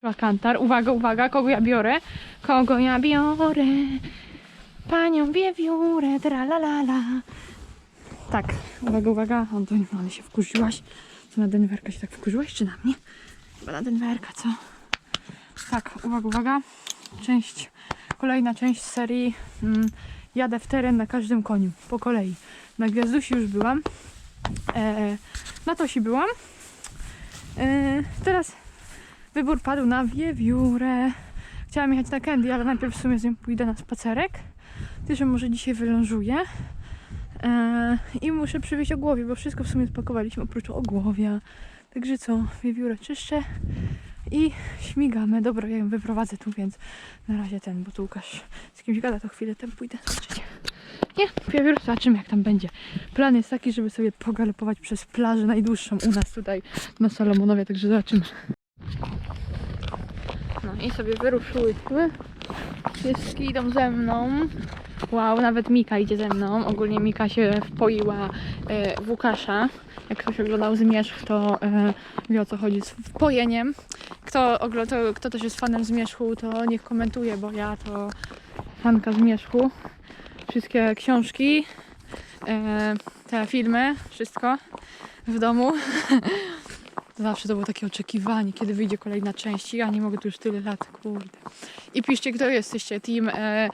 Kantar, uwaga, uwaga, kogo ja biorę? Kogo ja biorę? Panią wiewiórę, tralalala. Tak, uwaga, uwaga, Antoń, no ale się wkurzyłaś. To na Denwerka się tak wkurzyłaś, czy na mnie? Chyba na Denwerka, co? Tak, uwaga, uwaga. Część, kolejna część serii mm, Jadę w teren na każdym koniu, po kolei. Na Gwiazdusi już byłam. E, na Tosi byłam. E, teraz wybór padł na wiewiórę. Chciałam jechać na Candy, ale najpierw w sumie z pójdę na spacerek. Ty, że może dzisiaj wylążuję. E, I muszę przywieźć ogłowie, bo wszystko w sumie spakowaliśmy oprócz ogłowia. Także co, wiewiórę czyszczę i śmigamy. Dobra, ja ją wyprowadzę tu, więc na razie ten, bo tu Łukasz z kimś gada, to chwilę tam pójdę zobaczyć. Nie, wiewiór, zobaczymy jak tam będzie. Plan jest taki, żeby sobie pogalopować przez plażę najdłuższą u nas tutaj na Salomonowie, także zobaczymy. I sobie wyruszyły. Wszystkie idą ze mną. Wow, nawet Mika idzie ze mną. Ogólnie Mika się wpoiła e, w Łukasza. Jak ktoś oglądał Zmierzch, to e, wie o co chodzi z wpojeniem. Kto, ogl- to, kto też jest fanem Zmierzchu, to niech komentuje, bo ja to fanka Zmierzchu. Wszystkie książki, e, te filmy, wszystko w domu. Zawsze to było takie oczekiwanie, kiedy wyjdzie kolejna część. Ja nie mogę tu już tyle lat, kurde. I piszcie, kto jesteście. Team, e,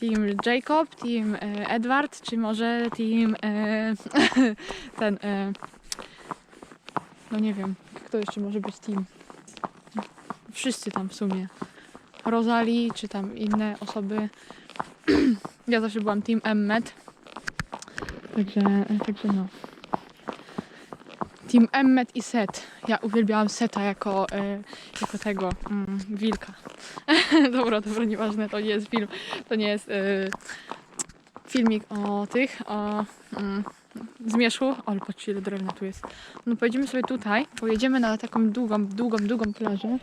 team Jacob, team e, Edward, czy może team e, ten, e, no nie wiem, kto jeszcze może być team. Wszyscy tam w sumie. Rosalie, czy tam inne osoby. ja zawsze byłam team Emmet. Także, także no. Team Emmet i Set. Ja uwielbiałam Seta jako, e, jako tego mm, wilka. dobra, dobra, nieważne, to nie jest film, to nie jest e, filmik o tych, o mm, zmierzchu. Ale patrzcie, ile drewna tu jest. No pojedziemy sobie tutaj, pojedziemy na taką długą, długą, długą plażę.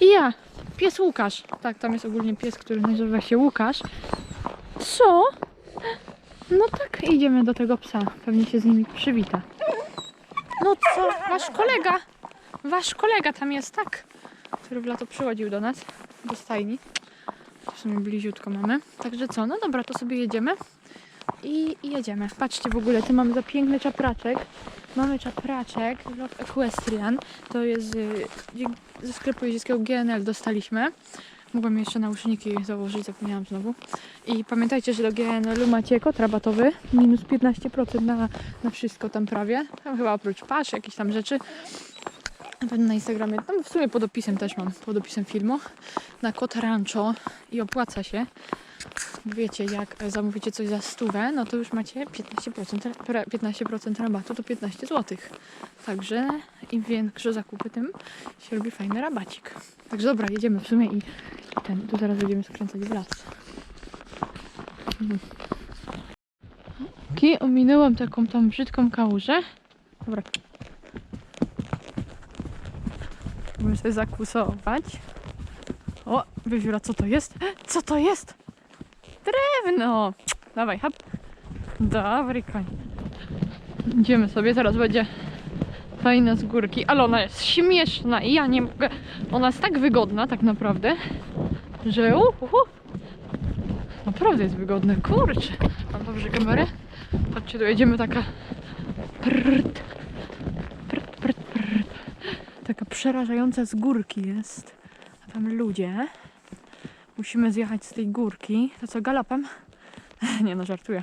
I ja, pies Łukasz. Tak, tam jest ogólnie pies, który nazywa się Łukasz. Co? No tak, idziemy do tego psa. Pewnie się z nimi przywita. No co? Wasz kolega. Wasz kolega tam jest, tak? Który w lato przychodził do nas, do stajni. W sumie bliziutko mamy. Także co? No dobra, to sobie jedziemy. I, jedziemy. Patrzcie w ogóle, tu mamy za piękny czapraczek. Mamy czapraczek Love Equestrian. To jest y, ze sklepu jeździeckiego GNL dostaliśmy. Mogłam jeszcze nauszniki założyć, zapomniałam znowu. I pamiętajcie, że do GNL-u macie kod rabatowy, minus 15% na, na wszystko tam prawie. Tam chyba oprócz pasz, jakieś tam rzeczy. Na na Instagramie, tam w sumie pod opisem też mam, pod opisem filmu. Na kod Rancho i opłaca się. Wiecie, jak zamówicie coś za stówę, no to już macie 15%, ra- 15% rabatu, to 15 zł. Także im większe zakupy, tym się robi fajny rabacik. Także dobra, jedziemy w sumie i, ten, tu zaraz będziemy skręcać w las. Mhm. Ominęłam taką tam brzydką kałużę. Dobra. Musimy sobie zakłusować. O, wywióra, co to jest? Co to jest? Drewno! Dawaj, hop. Dobry koń. Idziemy sobie, teraz będzie fajna z górki, ale ona jest śmieszna i ja nie mogę. Ona jest tak wygodna tak naprawdę, że uhu, naprawdę jest wygodna. Kurczę. Mam dobrze kamerę? Patrzcie, tu jedziemy taka. Taka przerażająca z górki jest. A tam ludzie. Musimy zjechać z tej górki. To co, galopem? Nie no, żartuję.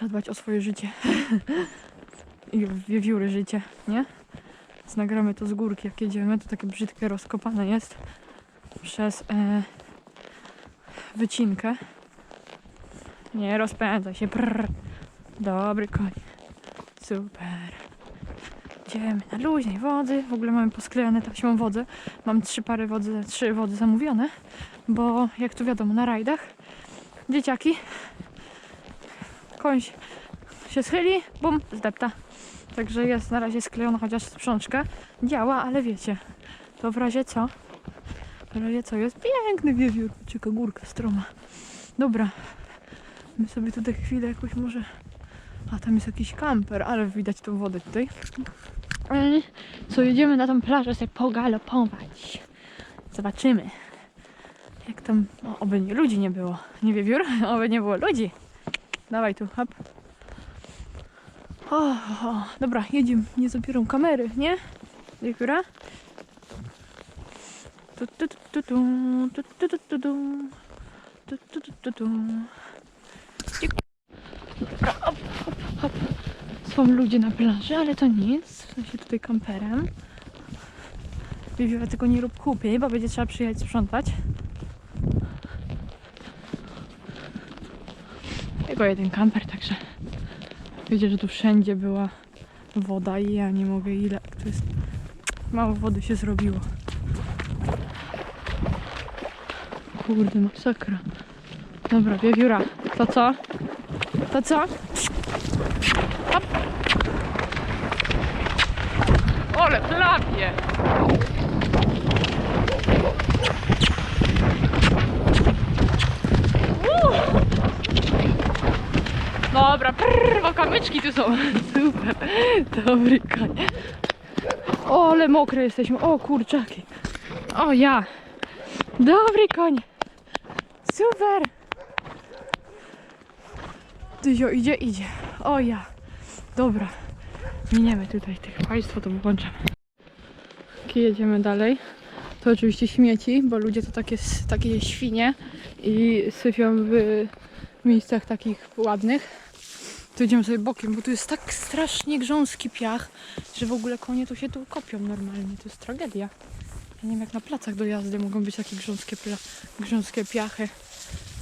Zadbać o swoje życie. I wiewióry życie, nie? Więc nagramy to z górki, jak jedziemy. To takie brzydkie, rozkopane jest przez e, wycinkę. Nie rozpędza się. Prrr. Dobry koń. Super. Idziemy na luźnej wody. W ogóle mamy posklejane taśmą wodę. Mam trzy pary wody, trzy wody zamówione, bo jak tu wiadomo, na rajdach dzieciaki koń się- schyli, bum, zdepta. Także jest na razie sklejona chociaż sprzączka. Działa, ale wiecie, to w razie co? W razie co? Jest piękny wiewiór. Cieka górka stroma. Dobra. My sobie tutaj chwilę jakoś może... A tam jest jakiś kamper, ale widać tą wodę tutaj. Co, jedziemy na tą plażę sobie pogalopować. Zobaczymy. Jak tam, o, oby ludzi nie było. Nie wiewiór? Oby nie było ludzi. Dawaj tu, hop. O, o, dobra, jedziemy. Nie zabiorą kamery, nie? Wiewióra? Tu, tu, tu, tu, tu, tu, tu, tu, tu, tu. Tu, tu, tu, tu. Są ludzie na plaży, ale to nic. W sensie tutaj kamperem. Wiewióra tylko nie rób kupy, bo będzie trzeba przyjechać sprzątać. Tylko jeden kamper, także wiecie, że tu wszędzie była woda i ja nie mogę ile. To jest mało wody się zrobiło. Kurde, masakra. Dobra, wiewióra. To co? To co? Ole, plapie! Dobra, prrr, kamyczki tu są. Super. Dobry koń. O, ale mokre jesteśmy. O, kurczaki. O, ja. Dobry koń. Super. Dyzio idzie, idzie. O, ja. Dobra. Miniemy tutaj tych państwo, to włączam. Jedziemy dalej, to oczywiście śmieci, bo ludzie to takie, takie świnie i syfią w miejscach takich ładnych. Tu idziemy sobie bokiem, bo tu jest tak strasznie grząski piach, że w ogóle konie tu się tu kopią normalnie. To jest tragedia. Ja nie wiem jak na placach do jazdy mogą być takie grząskie, grząskie piachy.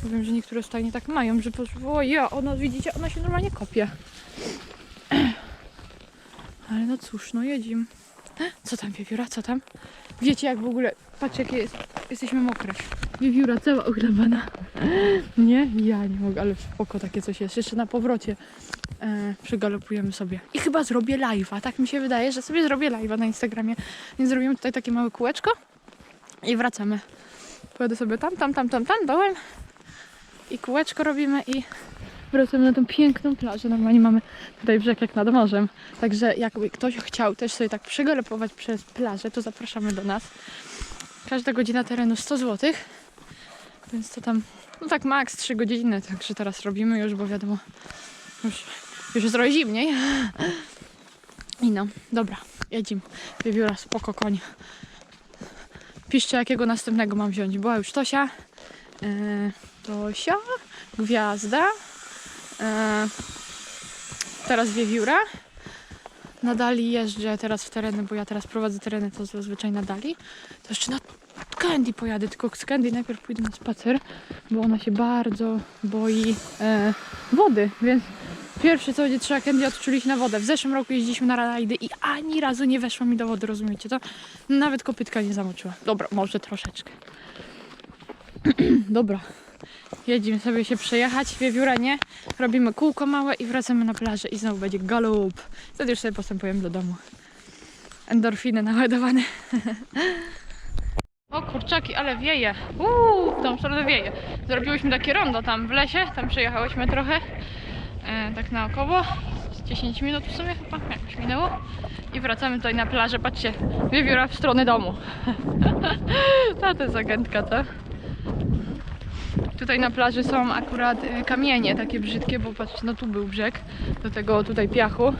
Bo Wiem, że niektóre stajnie tak mają, że po- o ja, ona widzicie, ona się normalnie kopie. Ale no cóż, no jedziemy. Co tam wiewióra, co tam? Wiecie jak w ogóle, patrz jakie jest, jesteśmy mokre. Wiewióra cała ochlebana. Nie? Ja nie mogę, ale spoko takie coś jest. Jeszcze na powrocie e, sobie. I chyba zrobię live'a, tak mi się wydaje, że sobie zrobię live'a na Instagramie. Więc zrobimy tutaj takie małe kółeczko i wracamy. Pojadę sobie tam, tam, tam, tam, tam, dołem i kółeczko robimy i wracamy na tą piękną plażę. Normalnie mamy tutaj brzeg jak nad morzem. Także jakby ktoś chciał też sobie tak przegalopować przez plażę, to zapraszamy do nas. Każda godzina terenu 100 zł. Więc to tam, no tak maks 3 godziny, także teraz robimy już, bo wiadomo, już, już jest trochę zimniej. I no, dobra, jedziemy. Wiewióra, spoko koń. Piszcie, jakiego następnego mam wziąć. Była już Tosia. Yy, Tosia, Gwiazda. Yy, teraz Wiewióra. Na Dali jeżdżę teraz w tereny, bo ja teraz prowadzę tereny, to zazwyczaj na Dali. To jeszcze na Candy pojadę, tylko z Candy najpierw pójdę na spacer, bo ona się bardzo boi e, wody, więc pierwsze co będzie trzeba Candy odczulić na wodę. W zeszłym roku jeździliśmy na rajdy i ani razu nie weszła mi do wody, rozumiecie to? Nawet kopytka nie zamoczyła. Dobra, może troszeczkę. Dobra. Jedziemy sobie się przejechać, wiewióra nie, robimy kółko małe i wracamy na plażę i znowu będzie galop. Wtedy już sobie postępujemy do domu. Endorfiny naładowane. O kurczaki, ale wieje. Uuu, w tą stronę wieje. Zrobiłyśmy takie rondo tam w lesie, tam przejechałyśmy trochę, e, tak naokoło. Z 10 minut w sumie chyba, jakoś minęło. I wracamy tutaj na plażę, patrzcie, wiewióra w stronę domu. Ta to jest agentka, co? Tutaj na plaży są akurat y, kamienie takie brzydkie, bo patrzcie, no tu był brzeg, do tego tutaj piachu.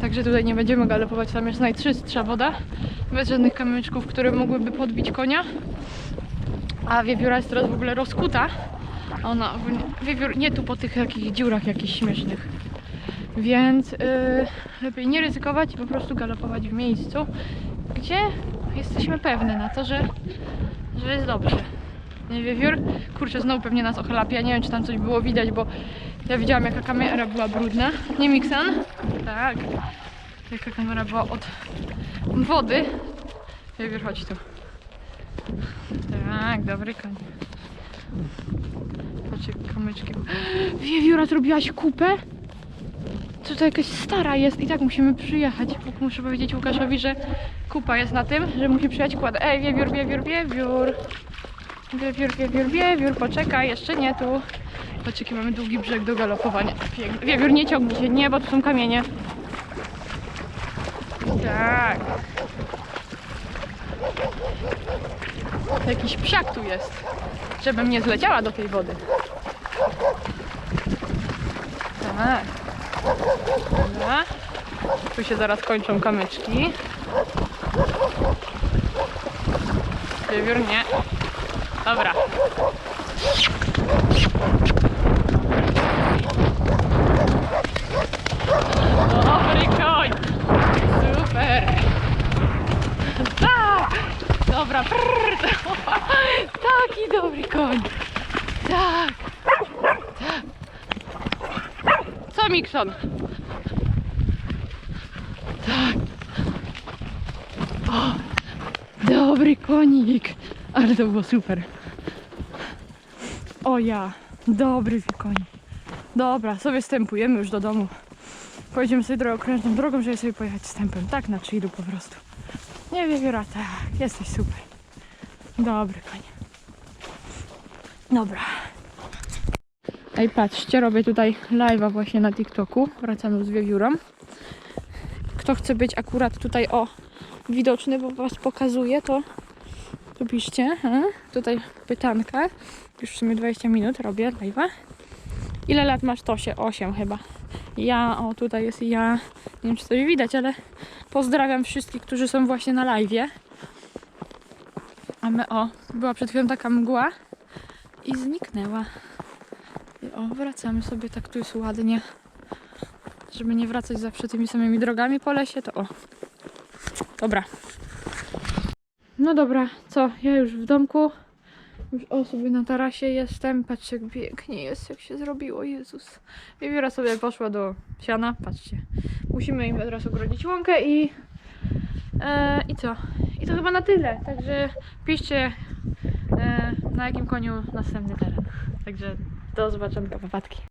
Także tutaj nie będziemy galopować, tam jest najczystsza woda, bez żadnych kamyczków, które mogłyby podbić konia. A wiewióra jest teraz w ogóle rozkuta. Ona ogólnie, wiewiór nie tu po tych takich dziurach jakichś śmiesznych. Więc y, lepiej nie ryzykować i po prostu galopować w miejscu, gdzie jesteśmy pewne na to, że, że jest dobrze. Nie wiewiór? Kurczę, znowu pewnie nas ochlapia. Nie wiem, czy tam coś było widać, bo ja widziałam, jaka kamera była brudna. Nie Miksan? Tak. Jaka kamera była od wody. Wiewiór, chodź tu. Tak, dobry koń. Patrzcie, kamyczki. Wiewióra, zrobiłaś kupę? Tutaj jakaś stara jest i tak musimy przyjechać. Muszę powiedzieć Łukaszowi, że kupa jest na tym, że musi przyjechać kład. Ej, wiewiór, wiewiór, wiewiór. Wiewiór, wiewiór, wiewiór, poczekaj, jeszcze nie tu. Patrzcie, jaki mamy długi brzeg do galopowania. Piękny. Wiewiór, nie ciągnij się, nie, bo tu są kamienie. Tak. Jakiś psiak tu jest, żebym nie zleciała do tej wody. Tak. Dobra. Tu się zaraz kończą kamyczki. Wiewiór nie. Dobra. Dobry koń! Super! Tak! Dobra, prrr. Taki dobry koń! Tak! Tak! Co Mikson? Tak! O, dobry konik! Ale to było super! O ja! Dobry koń! Dobra, sobie stępujemy już do domu. Pojedziemy sobie drogą okrężną drogą, żeby sobie pojechać stępem. Tak na chillu po prostu. Nie wiewióra, tak. Jesteś super. Dobry koń. Dobra. Ej, patrzcie, robię tutaj live'a właśnie na TikToku. Wracamy z wiewiórą. Kto chce być akurat tutaj o widoczny, bo was pokazuje, to piszcie. Tutaj pytanka. Już w sumie 20 minut robię live'a. Ile lat masz Tosie? 8 chyba. Ja, o tutaj jest ja. Nie wiem czy coś widać, ale pozdrawiam wszystkich, którzy są właśnie na live'ie. A my, o, była przed chwilą taka mgła i zniknęła. I o, wracamy sobie, tak tu jest ładnie. Żeby nie wracać zawsze tymi samymi drogami po lesie, to o. Dobra. No dobra, co? Ja już w domku. Już o sobie na tarasie jestem. Patrzcie, jak pięknie jest, jak się zrobiło. Jezus. Wiewióra sobie poszła do siana. Patrzcie. Musimy im teraz ogrodzić łąkę i. E, I co? I to chyba na tyle. Także piszcie e, na jakim koniu następny teren. Także do zobaczenia, papatki.